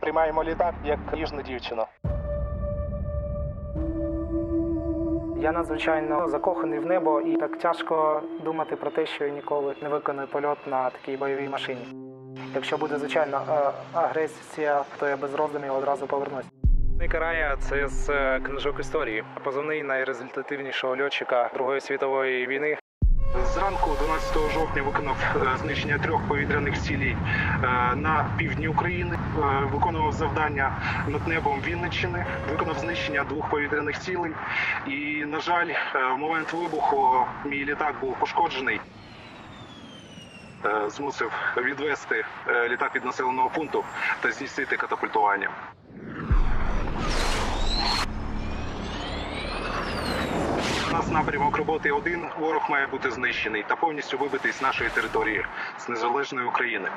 сприймаємо літак як ніжну дівчину. Я надзвичайно закоханий в небо, і так тяжко думати про те, що я ніколи не виконую польот на такій бойовій машині. Якщо буде звичайно е, агресія, то я без роздумів одразу повернусь. Карая це з е, книжок історії. Позивний найрезультативнішого льотчика Другої світової війни. Зранку 12 жовтня виконав е, знищення трьох повітряних цілей е, на півдні України. Е, Виконував завдання над небом Вінниччини. Виконав знищення двох повітряних цілей. І, на жаль, в момент вибуху мій літак був пошкоджений. Змусив відвести літак від населеного пункту та здійснити катапультування. Нас напрямок роботи один. Ворог має бути знищений та повністю вибитий з нашої території з незалежної України.